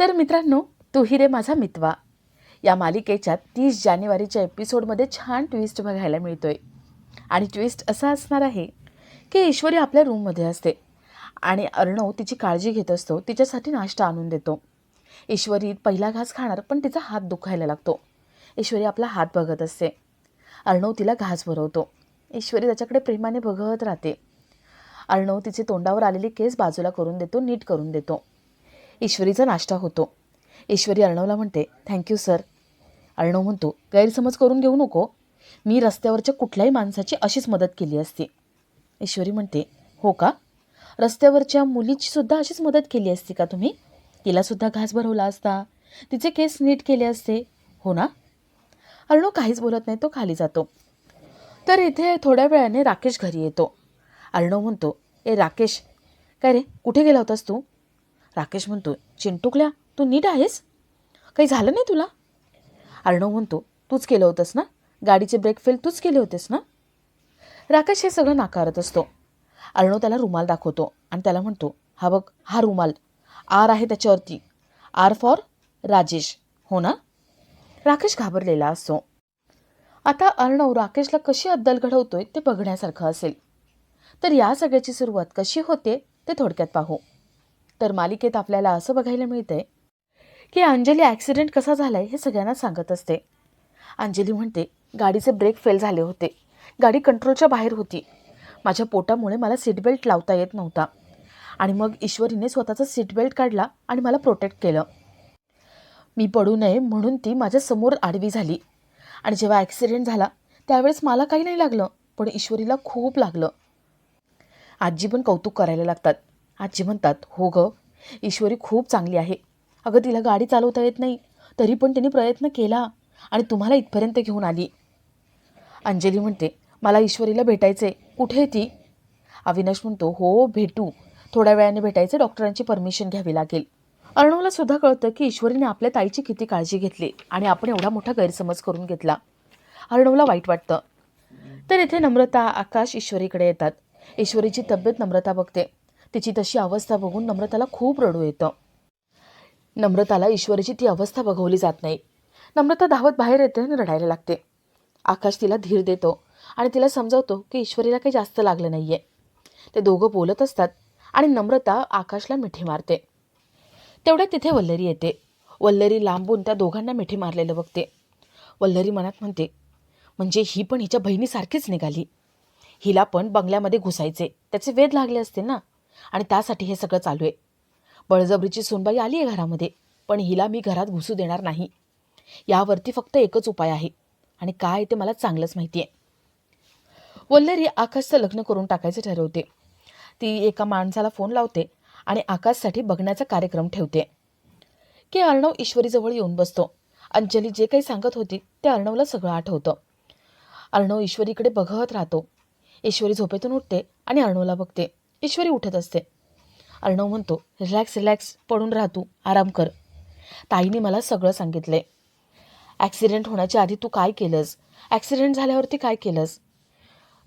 तर मित्रांनो तू रे माझा मितवा. या मालिकेच्या तीस जानेवारीच्या एपिसोडमध्ये छान ट्विस्ट बघायला मिळतोय. आणि ट्विस्ट असा असणार आहे की ईश्वरी आपल्या रूममध्ये असते आणि अर्णव तिची काळजी घेत असतो तिच्यासाठी नाश्ता आणून देतो. ईश्वरी पहिला घास खाणार पण तिचा हात दुखायला लागतो. ईश्वरी आपला हात बघत असते. अर्णव तिला घास भरवतो. ईश्वरी त्याच्याकडे प्रेमाने बघत राहते. अर्णव तिचे तोंडावर आलेली केस बाजूला करून देतो नीट करून देतो. ईश्वरीचा नाश्ता होतो. ईश्वरी अर्णवला म्हणते थँक्यू सर अर्णव म्हणतो गैरसमज करून घेऊ नको. मी रस्त्यावरच्या कुठल्याही माणसाची अशीच मदत केली असती. ईश्वरी म्हणते हो का? रस्त्यावरच्या मुलीचीसुद्धा अशीच मदत केली असती का तुम्ही? तिलासुद्धा घास भरवला असता. तिचे केस नीट केले असते. हो ना? अर्णव काहीच बोलत नाही तो खाली जातो. तर इथे थोड्या वेळाने राकेश घरी येतो. अर्णव म्हणतो ए राकेश काय रे? कुठे गेला होतास तू? राकेश म्हणतो चिंटुकल्या तू नीट आहेस? काही झालं नाही तुला? अर्णव म्हणतो तूच केलं होतंस ना? गाडीचे ब्रेक फेल तूच केले होतेस ना? राकेश हे सगळं नाकारत असतो. अर्णव त्याला रुमाल दाखवतो आणि त्याला म्हणतो हा बघ हा रुमाल. आर आहे त्याच्यावरती. R for Rajesh. हो ना? राकेश घाबरलेला असतो. आता अर्णव राकेशला कशी अद्दल घडवतोय ते बघण्यासारखं असेल. तर या सगळ्याची सुरुवात कशी होते ते थोडक्यात पाहू. तर मालिकेत आपल्याला असं बघायला मिळतंय की अंजली ॲक्सिडेंट कसा झाला आहे हे सगळ्यांना सांगत असते. अंजली म्हणते गाडीचे ब्रेक फेल झाले होते. गाडी कंट्रोलच्या बाहेर होती. माझ्या पोटामुळे मला सीट बेल्ट लावता येत नव्हता. आणि मग ईश्वरीने स्वतःचा सीट बेल्ट काढला आणि मला प्रोटेक्ट केलं. मी पडू नये म्हणून ती माझ्यासमोर आडवी झाली. आणि जेव्हा ॲक्सिडेंट झाला त्यावेळेस मला काही नाही लागलं पण ईश्वरीला खूप लागलं. आजी पण कौतुक करायला लागतात. आजी म्हणतात हो गं ईश्वरी खूप चांगली आहे. अगं तिला गाडी चालवता येत नाही. तरी पण तिने प्रयत्न केला आणि तुम्हाला इथपर्यंत घेऊन आली. अंजली म्हणते मला ईश्वरीला भेटायचे कुठे आहे ती? अविनाश म्हणतो हो भेटू. थोड्या वेळाने भेटायचे. डॉक्टरांची परमिशन घ्यावी लागेल. अर्णवला सुद्धा कळतं की ईश्वरीने आपल्या ताईची किती काळजी घेतली आणि आपण एवढा मोठा गैरसमज करून घेतला. अर्णवला वाईट वाटतं. तर इथे नम्रता आकाश ईश्वरीकडे येतात. ईश्वरीची तब्येत नम्रता बघते. तिची तशी अवस्था बघून नम्रताला खूप रडू येतं. नम्रताला ईश्वरीची ती अवस्था बघवली जात नाही. नम्रता धावत बाहेर येते आणि रडायला लागते. आकाश तिला धीर देतो आणि तिला समजावतो की ईश्वरीला काही जास्त लागलं नाही आहे ते दोघं बोलत असतात आणि नम्रता आकाशला मिठी मारते. तेवढ्यात तिथे वल्लरी येते. वल्लरी लांबून त्या दोघांना मिठी मारलेलं बघते. वल्लरी मनात म्हणते म्हणजे ही पण हिच्या बहिणीसारखीच निघाली. हिला पण बंगल्यामध्ये घुसायचे त्याचे वेध लागले असते ना? आणि त्यासाठी हे सगळं चालू आहे. बळजबरीची सुनबाई आली आहे घरामध्ये पण हिला मी घरात घुसू देणार नाही. यावरती फक्त एकच उपाय आहे आणि काय ते मला चांगलंच माहिती आहे वल्लरी आकाशचं लग्न करून टाकायचं ठरवते. ती एका माणसाला फोन लावते आणि आकाशसाठी बघण्याचा कार्यक्रम ठेवते. की अर्णव ईश्वरीजवळ येऊन बसतो. अंजली जे काही सांगत होती ते अर्णवला सगळं आठवतं. अर्णव ईश्वरीकडे बघत राहतो. ईश्वरी झोपेतून उठते आणि अर्णवला बघते. ईश्वरी उठत असते. अर्णव म्हणतो रिलॅक्स रिलॅक्स पडून राह तू आराम कर. ताईने मला सगळं सांगितलं. आहे ॲक्सिडेंट होण्याच्या आधी तू काय केलंस? ॲक्सिडेंट झाल्यावरती काय केलंस?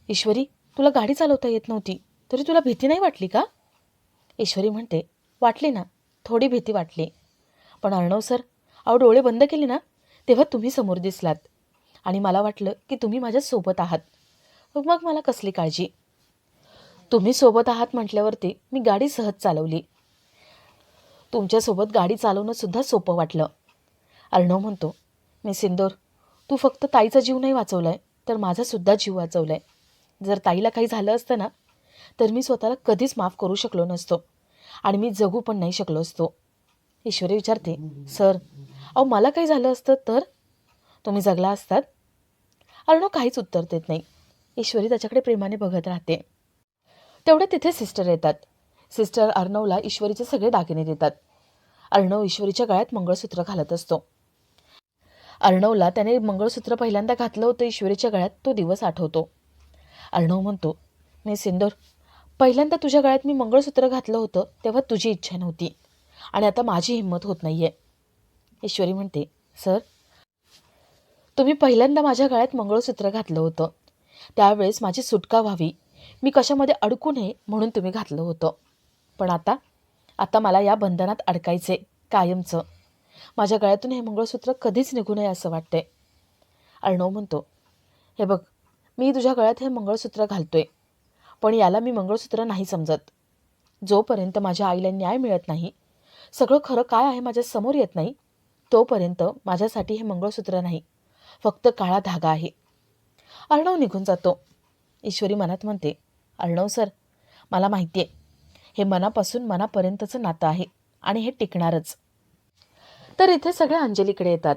ईश्वरी तुला गाडी चालवता येत नव्हती तरी तुला भीती नाही वाटली का? ईश्वरी म्हणते वाटली ना थोडी भीती वाटली. पण अर्णव सर अहो डोळे बंद केले ना तेव्हा तुम्ही समोर दिसलात आणि मला वाटलं की तुम्ही माझ्यासोबत आहात. मग मला कसली काळजी? तुम्ही सोबत आहात म्हटल्यावरती मी गाडी सहज चालवली. तुमच्यासोबत गाडी चालवणंसुद्धा सोपं वाटलं. अर्णव म्हणतो मी सिंदोर तू फक्त ताईचा जीव नाही वाचवला आहे तर माझासुद्धा जीव वाचवला आहे जर ताईला काही झालं असतं ना तर मी स्वतःला कधीच माफ करू शकलो नसतो आणि मी जगू पण नाही शकलो असतो. ईश्वरी विचारते सर अहो मला काही झालं असतं तर? तुम्ही जगला असतात? अर्णव काहीच उत्तर देत नाही. ईश्वरी त्याच्याकडे प्रेमाने बघत राहते. तेवढे तिथे सिस्टर येतात. सिस्टर अर्णवला ईश्वरीचे सगळे दागिने देतात. अर्णव ईश्वरीच्या गळ्यात मंगळसूत्र घालत असतो. अर्णवला त्याने मंगळसूत्र पहिल्यांदा घातलं होतं ईश्वरीच्या गळ्यात तो दिवस आठवतो. अर्णव म्हणतो मी सिंदूर पहिल्यांदा तुझ्या गळ्यात मी मंगळसूत्र घातलं होतं तेव्हा तुझी इच्छा नव्हती आणि आता माझी हिंमत होत नाही आहे ईश्वरी म्हणते सर तुम्ही पहिल्यांदा माझ्या गळ्यात मंगळसूत्र घातलं होतं. त्यावेळेस माझी सुटका व्हावी. मी कशामध्ये अडकू नये म्हणून तुम्ही घातलं होतं. पण आता आता मला या बंधनात अडकायचे कायमचं. माझ्या गळ्यातून हे मंगळसूत्र कधीच निघू नये असं वाटतंय. अर्णव म्हणतो हे बघ मी तुझ्या गळ्यात हे मंगळसूत्र घालतोय पण याला मी मंगळसूत्र नाही समजत. जोपर्यंत माझ्या आईला न्याय मिळत नाही सगळं खरं काय आहे माझ्यासमोर येत नाही तोपर्यंत माझ्यासाठी हे मंगळसूत्र नाही फक्त काळा धागा आहे. अर्णव निघून जातो. ईश्वरी मनात म्हणते अर्णव सर मला माहिती आहे. हे मनापासून मनापर्यंतचं नातं आहे आणि हे टिकणारच. तर इथे सगळे अंजलीकडे येतात.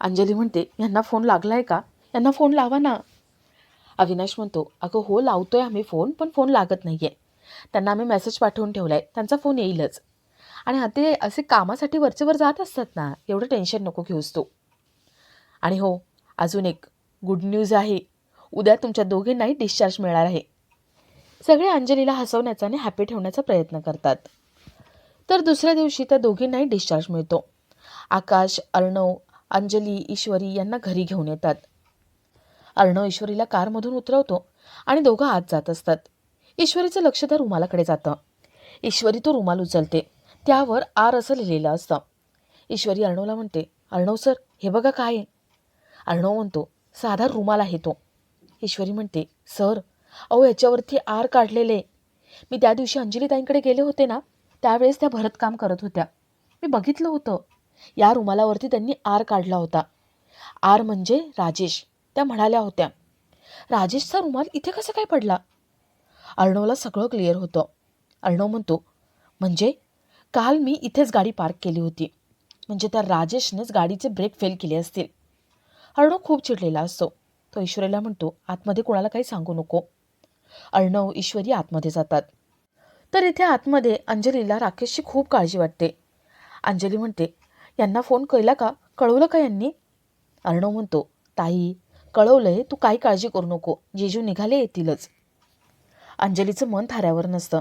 अंजली म्हणते यांना फोन लागला आहे का? यांना फोन लावा ना. अविनाश म्हणतो अगं हो लावतो आहे आम्ही फोन पण फोन लागत नाही आहे त्यांना आम्ही मेसेज पाठवून ठेवला आहे त्यांचा फोन येईलच. आणि हा ते असे कामासाठी वरचेवर जात असतात ना एवढं टेन्शन नको घेऊस तू. आणि हो अजून एक गुड न्यूज आहे. उद्या तुमच्या दोघींनाही डिस्चार्ज मिळणार आहे. सगळे अंजलीला हसवण्याचा आणि हॅपी ठेवण्याचा प्रयत्न करतात. तर दुसऱ्या दिवशी त्या दोघींनाही डिस्चार्ज मिळतो. आकाश अर्णव अंजली ईश्वरी यांना घरी घेऊन येतात. अर्णव ईश्वरीला कारमधून उतरवतो आणि दोघं आत जात असतात. ईश्वरीचं लक्ष त्या रुमालाकडे जातं. ईश्वरी तो रुमाल उचलते. त्यावर आर असं लिहिलेलं असतं. ईश्वरी अर्णवला म्हणते अर्णव सर हे बघा काय आहे. अर्णव म्हणतो साधा रुमाल आहे तो. ईश्वरी म्हणते सर अहो याच्यावरती आर काढलेले. मी त्या दिवशी अंजलीताईंकडे गेले होते ना त्यावेळेस त्या भरतकाम करत होत्या. मी बघितलं होतं. या रुमालावरती त्यांनी आर काढला होता. आर म्हणजे राजेश त्या म्हणाल्या होत्या. राजेशचा रुमाल इथे कसं काय पडला? अर्णवला सगळं क्लिअर होतं. अर्णव म्हणतो म्हणजे काल मी इथेच गाडी पार्क केली होती. म्हणजे त्या राजेशनेच गाडीचे ब्रेक फेल केले असतील. अर्णव खूप चिडलेला असतो. तो ईश्वरीला म्हणतो आतमध्ये कोणाला काही सांगू नको. अर्णव ईश्वरी आतमध्ये जातात. तर इथे आतमध्ये अंजलीला राकेशची खूप काळजी वाटते. अंजली म्हणते यांना फोन केला का? कळवलं का यांनी? अर्णव म्हणतो ताई कळवलंय तू काही काळजी करू नको. जेजू निघाले येतीलच. अंजलीचं मन थाऱ्यावर नसतं.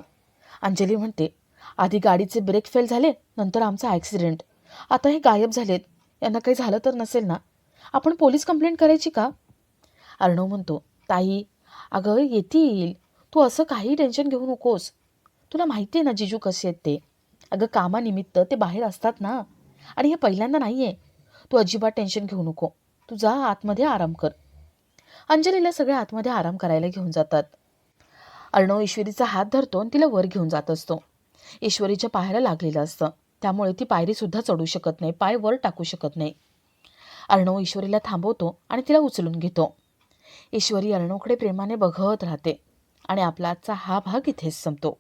अंजली म्हणते आधी गाडीचे ब्रेक फेल झाले नंतर आमचा ॲक्सिडेंट. आता हे गायब झालेत. यांना काही झालं तर नसेल ना? आपण पोलीस कंप्लेंट करायची का? अर्णव म्हणतो ताई अगं येतील. तू असं काही टेन्शन घेऊ नकोस. तुला माहिती आहे ना जिजू कसे आहेत ते. अगं कामानिमित्त ते बाहेर असतात ना. आणि हे पहिल्यांदा नाही आहे तू अजिबात टेन्शन घेऊ नको. तू जा आतमध्ये आराम कर. अंजलीला सगळे आतमध्ये आराम करायला घेऊन जातात. अर्णव ईश्वरीचा हात धरतो आणि तिला वर घेऊन जात असतो. ईश्वरीच्या पायाला लागलेलं असतं. त्यामुळे ती पायरीसुद्धा चढू शकत नाही. पाय वर टाकू शकत नाही. अर्णव ईश्वरीला थांबवतो आणि तिला उचलून घेतो. ईश्वरी अर्णवकडे प्रेमाने बघत राहते आणि आपला आजचा हा भाग इथेच संपतो.